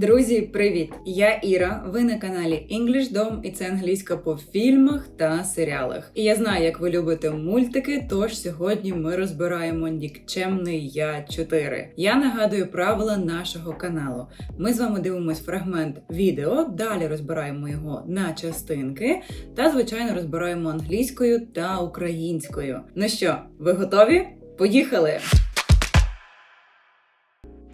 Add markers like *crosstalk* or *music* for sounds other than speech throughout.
Друзі, привіт! Я Іра. Ви на каналі English Dom, і це англійська по фільмах та серіалах. І я знаю, як ви любите мультики. Тож сьогодні ми розбираємо нікчемний Я 4. Я нагадую правила нашого каналу. Ми з вами дивимось фрагмент відео, далі розбираємо його на частинки та, звичайно, розбираємо англійською та українською. Ну що, ви готові? Поїхали!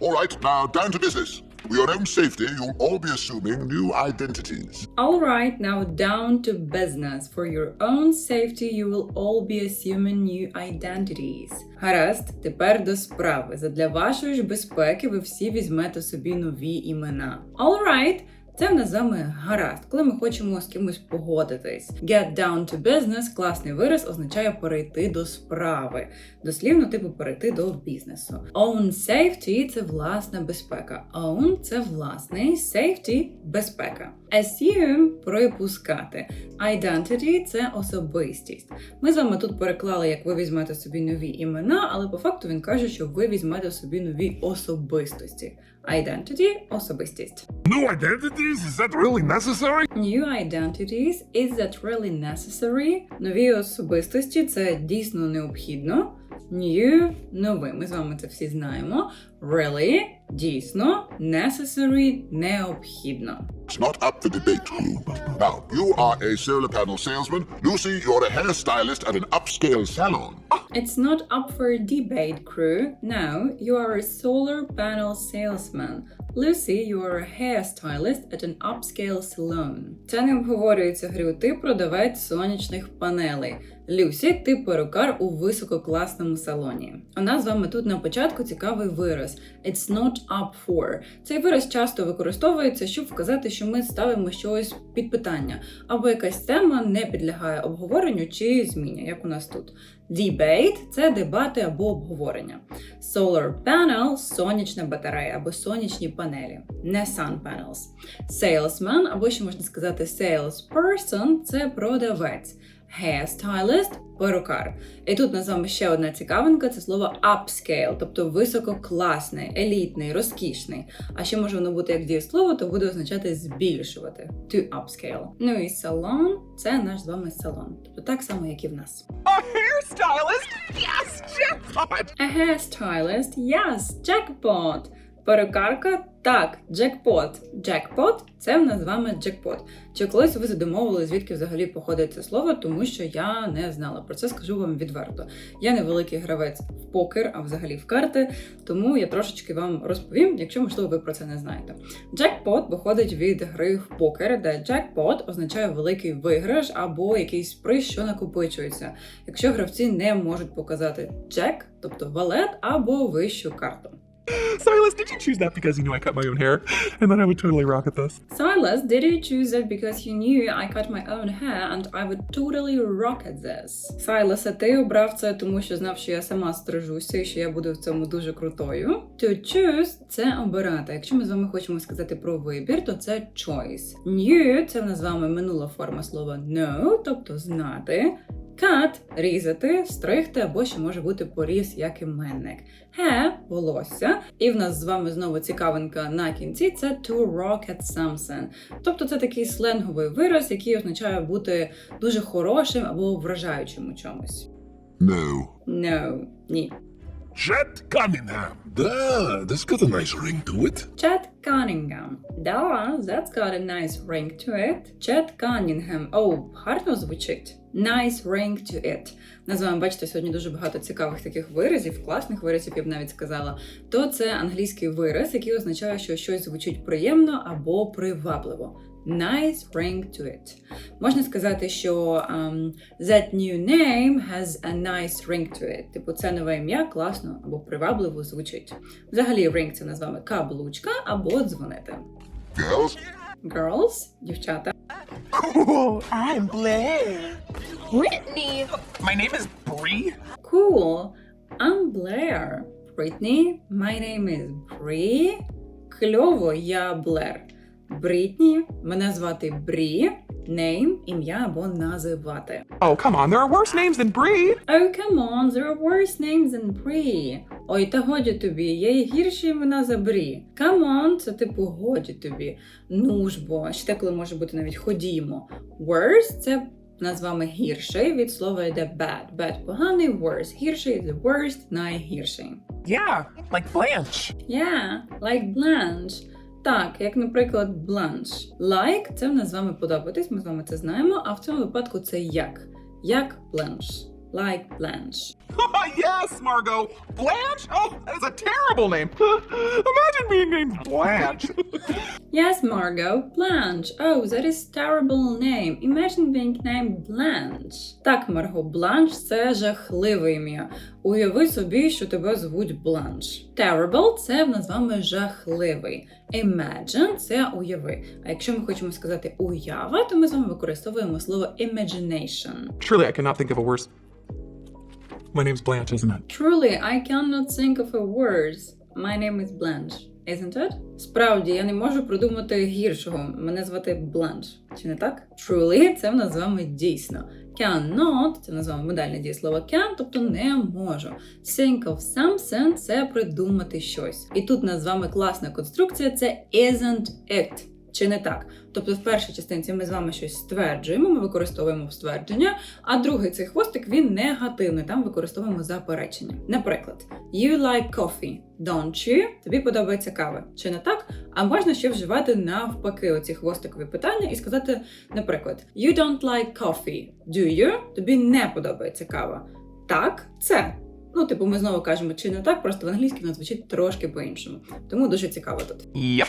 All right, now down to business. For your own safety, you'll all be assuming new identities. Alright, now down to business. For your own safety, you will all be assuming new identities. Гаразд, тепер до справи. Задля вашої ж безпеки ви всі візьмете собі нові імена. Alright, це в нас з вами гаразд, коли ми хочемо з кимось погодитись. Get down to business, класний вираз, означає перейти до справи. Дослівно, типу, перейти до бізнесу. Own safety – це власна безпека. Own – це власний, safety – безпека. Assume – припускати. Identity – це особистість. Ми з вами тут переклали, як ви візьмете собі нові імена, але по факту він каже, що ви візьмете собі нові особистості. Identity – особистість. New identities? Is that really necessary? New identities – is that really necessary? Нові особистості – це дійсно необхідно. New – новий. Ми з вами це всі знаємо. Really – дійсно. Necessary – необхідно. It's not up for debate. Now, you are a solar panel salesman. Lucy, you're a hairstylist at an upscale salon. It's not up for debate, crew. Now, you are a solar panel salesman. Lucy, you are a hairstylist at an upscale salon. Це не обговорюється, Грю. Ти продавець сонячних панелей. Люсі, ти перукар у висококласному салоні. У нас з вами тут на початку цікавий вираз It's not up for. Цей вираз часто використовується, щоб вказати, що ми ставимо щось під питання, або якась тема не підлягає обговоренню чи зміні, як у нас тут. Debate – це дебати або обговорення. Solar panel – сонячна батарея або сонячні панелі, не sun panels. Salesman, або ще можна сказати salesperson – це продавець. Hairstylist – перукар. І тут на вами ще одна цікавинка це слово upscale, тобто висококласний, елітний, розкішний. А ще може воно бути як дієслово, то буде означати збільшувати. To upscale. Ну і салон це наш з вами салон. Тобто так само, як і в нас. A hairstylist? Yes, jackpot! A hairstylist, yes, jackpot. Перукарка, так, джекпот. Джекпот це в нас з вами джекпот. Чи колись ви задумовували, звідки взагалі походить це слово, тому що я не знала. Про це скажу вам відверто. Я не великий гравець в покер, а взагалі в карти, тому я трошечки вам розповім, якщо можливо ви про це не знаєте. Джекпот походить від гри в покер, де джекпот означає великий виграш або якийсь приз, що накопичується, якщо гравці не можуть показати джек, тобто валет або вищу карту. Silas, did you choose that because you knew I cut my own hair? And then I would totally rock at this. Silas, did you choose that because you knew I cut my own hair and I would totally rock at this? Silas, а ти обрав це, тому що знав, що я сама стрижуся і що я буду в цьому дуже крутою. To choose – це обирати. Якщо ми з вами хочемо сказати про вибір, то це choice. New – це в нас з вами минула форма слова know, тобто знати. Cut – різати, стригти або ще може бути поріз як іменник. Hair – волосся. І в нас з вами знову цікавинка на кінці це to rock at something. Тобто це такий сленговий вираз, який означає бути дуже хорошим або вражаючим у чомусь. No. No. Ні. Chet Cunningham. Duh, that's got a nice ring to it. Chet Cunningham. Да, that's got a nice ring to it. Chet Cunningham. Оу, гарно звучить. Nice ring to it. Називаємо, бачите, сьогодні дуже багато цікавих таких виразів, класних виразів, я б навіть сказала. То це англійський вираз, який означає, що щось звучить приємно або привабливо. Nice ring to it. Можна сказати, що um, that new name has a nice ring to it. Типу, це нове ім'я класно або привабливо звучить. Взагалі, ring – це назвами каблучка або дзвонити. Girls, Girls, дівчата. Cool, I'm Blair. Brittany. My name is Bree. Cool. I'm Blair. Brittany. My name is Bree. Кльово, я Блер. Брітні. Мене звати Брі. Name – ім'я або називати. Oh, come on, there are worse names than Bree. Oh, come on, there are worse names than Bree. Ой, та годі тобі, є й гірші імена за Брі. Come on – це типу годі тобі. Ну ж бо, ще коли може бути навіть ходімо. Worse – це назвами гірший, від слова йде bad. Bad – поганий, worse – гірший, the worst – найгірший. Yeah, like Blanche. Yeah, like Blanche. Так, як, наприклад, бланш. Like – це в нас з вами подобатись, ми з вами це знаємо, а в цьому випадку це як. Як Blanche. Like Blanche. yes, Margot. Blanche? Oh, that is a terrible name. Imagine being named Blanche. Yes, Margot, Blanche. Oh, that is terrible name. Imagine being named Blanche. Так, Марго, Бланш це жахливе ім'я. Уяви собі, що тебе звуть Бланш. Terrible це в нас з вами жахливий. Imagine це уяви. А якщо ми хочемо сказати уява, то ми з вами використовуємо слово imagination. Truly, I cannot think of a worse. My name's Blanche, isn't it? Truly, I cannot think of a words. My name is Blanche, isn't it? Справді, я не можу придумати гіршого. Мене звати Бланш. Чи не так? Truly – це в нас з вами дійсно. Cannot – це вами медальне дієслово can, тобто не можу. Think of something – це придумати щось. І тут у нас з вами класна конструкція це isn't it. Чи не так? Тобто в першій частинці ми з вами щось стверджуємо, ми використовуємо ствердження, а другий цей хвостик він негативний, там використовуємо заперечення. Наприклад, you like coffee, don't you? Тобі подобається кава. Чи не так? А можна ще вживати навпаки оці хвостикові питання і сказати, наприклад, you don't like coffee, do you? Тобі не подобається кава. Так, це. Ну, типу, ми знову кажемо, чи не так, просто в англійській воно звучить трошки по-іншому. Тому дуже цікаво тут. Yep.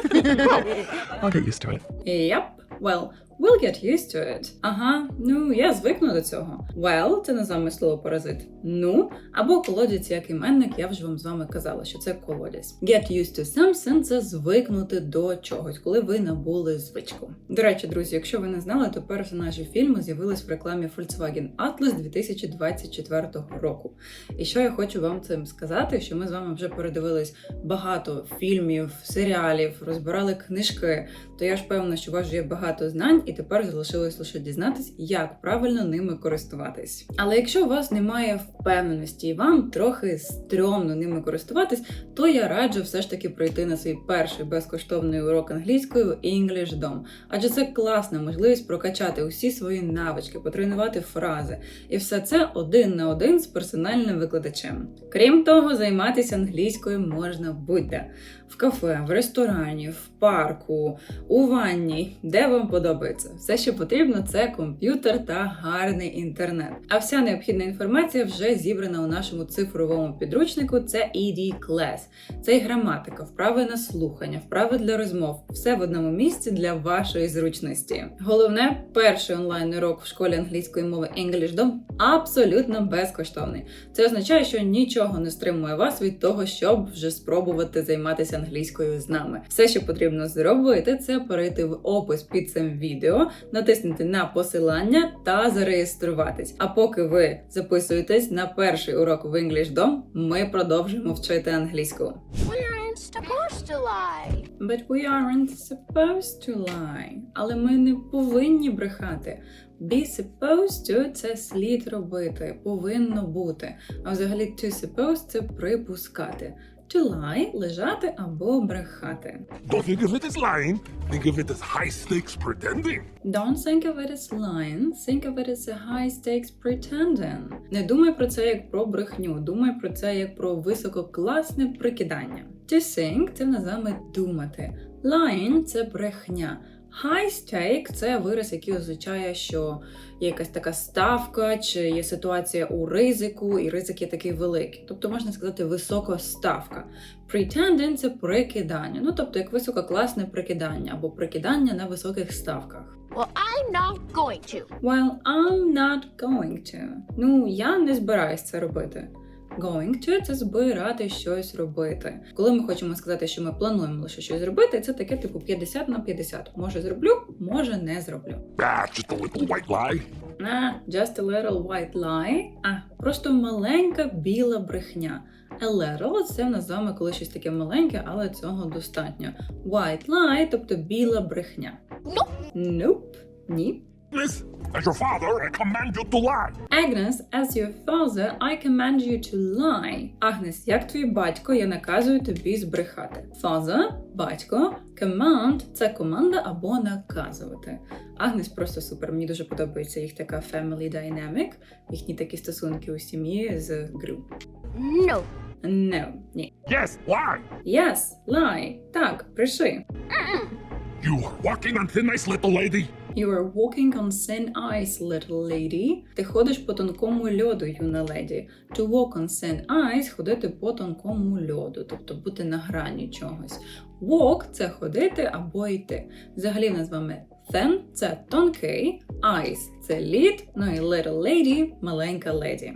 *laughs* *laughs* I'll get used to it. Yep. Well, we'll get used to it. Ага, ну я звикну до цього. Well – це називаємо слово паразит. Ну або колодязь як іменник, я вже вам з вами казала, що це колодязь. Get used to something – це звикнути до чогось, коли ви набули звичку. До речі, друзі, якщо ви не знали, то персонажі фільму з'явились в рекламі Volkswagen Atlas 2024 року. І що я хочу вам цим сказати, що ми з вами вже передивились багато фільмів, серіалів, розбирали книжки, то я ж певна, що у вас є багато знань, і тепер залишилось лише дізнатись, як правильно ними користуватись. Але якщо у вас немає впевненості і вам трохи стрьомно ними користуватись, то я раджу все ж таки пройти на свій перший безкоштовний урок англійської в English Dom. Адже це класна можливість прокачати усі свої навички, потренувати фрази, і все це один на один з персональним викладачем. Крім того, займатися англійською можна будь-де в кафе, в ресторані, в парку, у ванні, де вам подобається. Все, що потрібно, це комп'ютер та гарний інтернет. А вся необхідна інформація вже зібрана у нашому цифровому підручнику. Це ED Class. Це і граматика, вправи на слухання, вправи для розмов. Все в одному місці для вашої зручності. Головне, перший онлайн урок в школі англійської мови English Dom абсолютно безкоштовний. Це означає, що нічого не стримує вас від того, щоб вже спробувати займатися англійською з нами. Все, що потрібно зробити, це перейти в опис під цим відео, натиснути на посилання та зареєструватись. А поки ви записуєтесь на перший урок в English Dom, ми продовжимо вчити англійську. We aren't supposed to lie. But we aren't supposed to lie. Але ми не повинні брехати. Be supposed to – це слід робити, повинно бути. А взагалі to suppose – це припускати. To lie – лежати або брехати. Don't think of it as lying. Think of it as high stakes pretending. Don't think of it as lying, think of it as a high stakes pretending. Не думай про це як про брехню, думай про це як про висококласне прикидання. To think – це називаємо думати. Lying – це брехня. High stake – це вираз, який означає, що є якась така ставка, чи є ситуація у ризику, і ризик є такий великий. Тобто можна сказати висока ставка. Pretending – це прикидання, ну тобто як висококласне прикидання або прикидання на високих ставках. Well, I'm not going to. Well, I'm not going to. Ну, я не збираюсь це робити. Going to – це збирати щось робити. Коли ми хочемо сказати, що ми плануємо лише щось зробити, це таке типу 50 на 50. Може зроблю, може не зроблю. Ah, just a little white lie. А, just a little white lie. А, просто маленька біла брехня. A little – це в нас з вами коли щось таке маленьке, але цього достатньо. White lie, тобто біла брехня. Nope. Nope. Ні. Agnes, as your father, I command you to lie. Agnes, as your father, I command you to lie. Агнес, як твій батько, я наказую тобі збрехати. Father – батько, command – це команда або наказувати. Агнес просто супер. Мені дуже подобається їх така family dynamic, їхні такі стосунки у сім'ї з Грю. No. No, ні. Yes, lie. Yes, lie. Так, пиши. You are walking on thin ice, little lady. You are walking on thin ice, little lady. Ти ходиш по тонкому льоду, юна леді. To walk on thin ice – ходити по тонкому льоду, тобто бути на грані чогось. Walk – це ходити або йти. Взагалі нас з вами thin – це тонкий, ice – це лід, ну і little lady – маленька леді.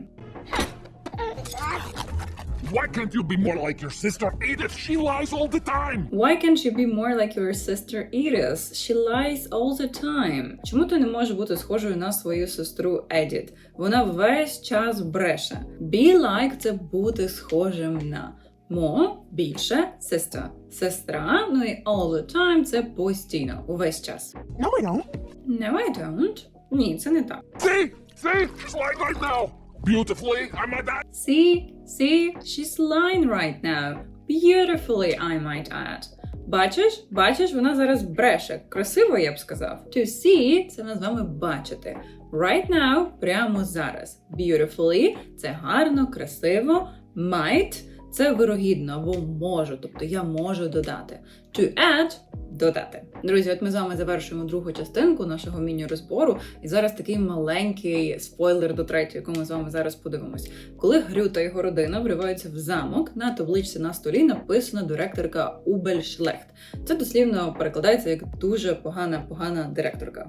Why can't you be more like your sister Edith? She lies all the time. Why can't you be more like your sister Edith? She lies all the time. Чому ти не можеш бути схожою на свою сестру Едіт? Вона весь час бреше. Be like – це бути схожим на. More – більше, sister – сестра, ну і all the time – це постійно, увесь час. No, I don't. No, I don't. Ні, це не так. See? See? She's lying right now. Beautifully, I might add. See, see, she's lying right now. Beautifully, I might add. Бачиш, бачиш, вона зараз бреше. Красиво, я б сказав. To see – це ми з вами бачити. Right now – прямо зараз. Beautifully – це гарно, красиво. Might – це вирогідно або можу, тобто я можу додати. To add – додати. Друзі, от ми з вами завершуємо другу частинку нашого міні-розбору. І зараз такий маленький спойлер до третьої, яку ми з вами зараз подивимось. Коли Грю та його родина вриваються в замок, на табличці на столі написано директорка Убель Шлехт. Це дослівно перекладається як дуже погана, погана директорка.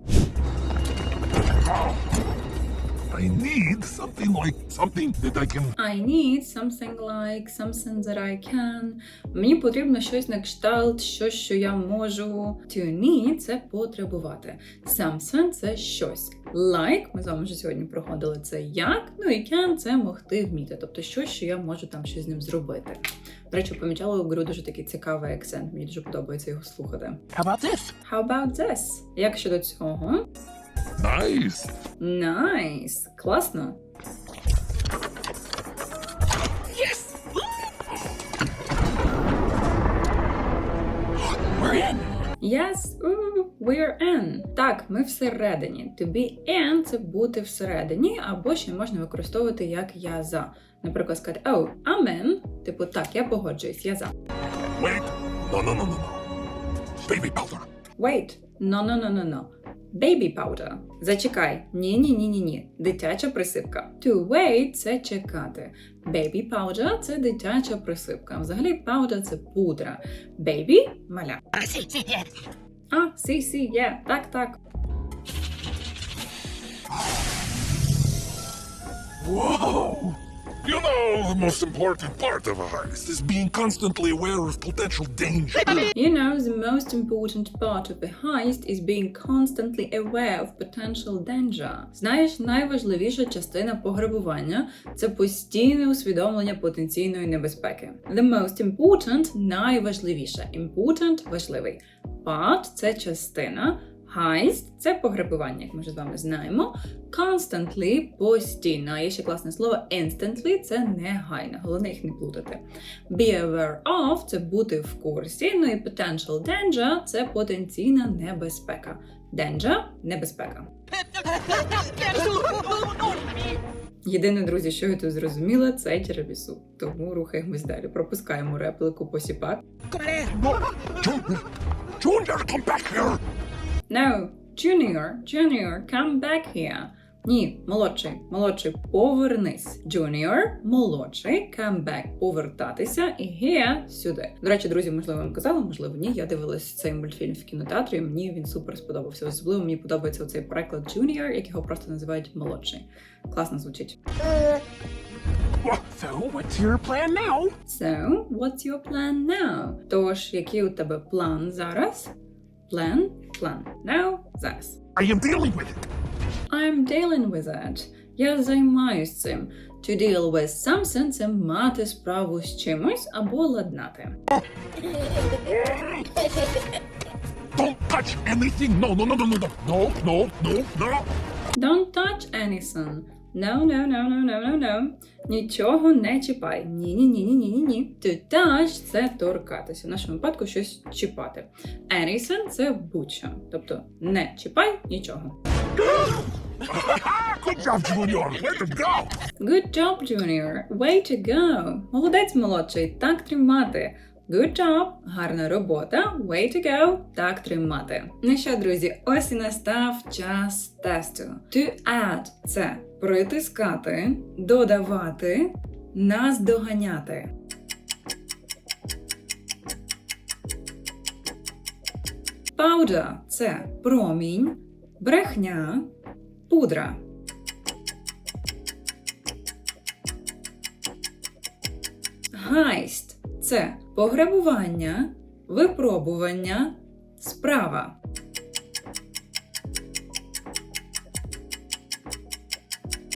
I need something like something that I can. I need something like something that I can. Мені потрібно щось на кшталт, щось, що я можу. To need – це потребувати. Something – це щось. Like, ми з вами вже сьогодні проходили це як. Ну і can – це могти вміти. Тобто щось, що я можу там щось з ним зробити. До речі, помічала у Грю дуже такий цікавий акцент. Мені дуже подобається його слухати. How about this? How about this? Як щодо цього? Nice. Nice! Класно! We're in. Yes, ooh, we're in. Так, ми всередині. To be in – це бути всередині, або ще можна використовувати як я за. Наприклад, сказати Oh, I'm in. Типу, так, я погоджуюсь, я за. Wait. No, no, no, no, no. Baby powder. Wait, no, no, no, no, no. Baby powder. Зачекай. Ні, ні, ні, ні, ні. Дитяча присипка. To wait – це чекати. Baby powder – це дитяча присипка. Взагалі, powder – це пудра. Baby – маля. А, сі, сі, є. Так, так. Whoa! You know, the most important part of a heist is being constantly aware of potential danger. You know, the most important part of a heist is being constantly aware of potential danger. Знаєш, найважливіша частина пограбування – це постійне усвідомлення потенційної небезпеки. The most important – найважливіше. Important – важливий. Part – це частина. Heist – це пограбування, як ми вже з вами знаємо. Constantly – постійно. А є ще класне слово instantly – це негайно. Головне їх не плутати. Be aware of – це бути в курсі. Ну і potential danger – це потенційна небезпека. Danger – небезпека. Єдине, друзі, що я тут зрозуміла, це тірамісу. Тому рухаємось далі. Пропускаємо реплику посіпак. No, junior, junior, come back here. Ні, молодший, молодший, повернись. Junior, молодший, come back, повертатися і here, сюди. До речі, друзі, можливо, вам казала, можливо, ні. Я дивилась цей мультфільм в кінотеатрі. Мені він супер сподобався. Особливо мені подобається оцей переклад Junior, як його просто називають молодший. Класно звучить. So, what's your plan now? So, what's your plan now? Тож, який у тебе план зараз? План, план. Now, зараз. I am dealing with it. I'm dealing with it. Я займаюсь цим. To deal with something – це мати справу з чимось або ладнати. Don't touch touch anything. No, no, no, no, no, no, no, no, no, no. Don't touch anything. No, no, no, no, no, no, no. Нічого не чіпай. Ні, ні, ні, ні, ні, ні, ні. To touch – це торкатися. В нашому випадку щось чіпати. Anything – це будь-що. Тобто не чіпай нічого. Good job, Junior. Way to go. Good job, Junior. Way to go. Молодець молодший. Так тримати. Good job. Гарна робота. Way to go. Так тримати. Ну що, друзі, ось і настав час тесту. To add – це притискати, додавати, наздоганяти. Powder – це промінь, брехня, пудра. Гайст це пограбування, випробування, справа.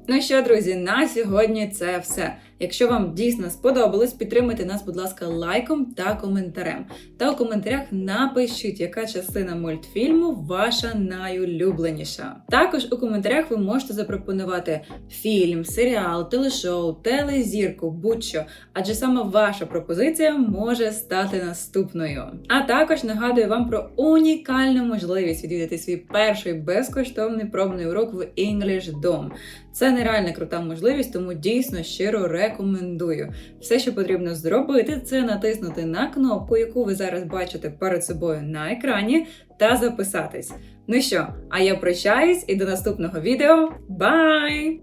Ну що, друзі, на сьогодні це все. Якщо вам дійсно сподобалось, підтримайте нас, будь ласка, лайком та коментарем. Та у коментарях напишіть, яка частина мультфільму ваша найулюбленіша. Також у коментарях ви можете запропонувати фільм, серіал, телешоу, телезірку, будь-що, адже саме ваша пропозиція може стати наступною. А також нагадую вам про унікальну можливість відвідати свій перший безкоштовний пробний урок в English Dom. Це нереально крута можливість, тому дійсно щиро рекомендую. Все, що потрібно зробити, це натиснути на кнопку, яку ви зараз бачите перед собою на екрані, та записатись. Ну що, а я прощаюсь і до наступного відео. Бай!